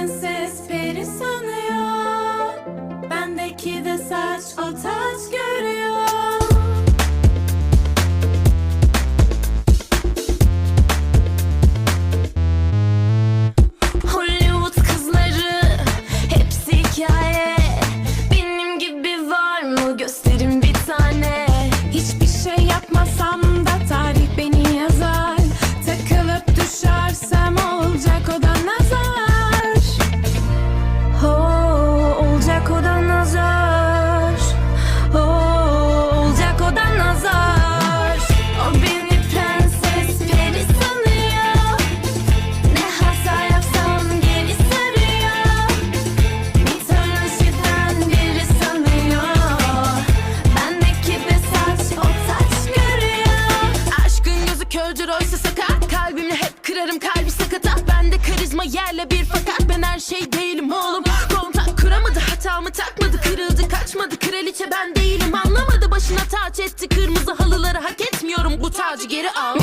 prenses peri sanıyor Bendeki de saç otel ben değilim. Anlamadı başına taç etti. Kırmızı halıları hak etmiyorum. Bu tacı geri al.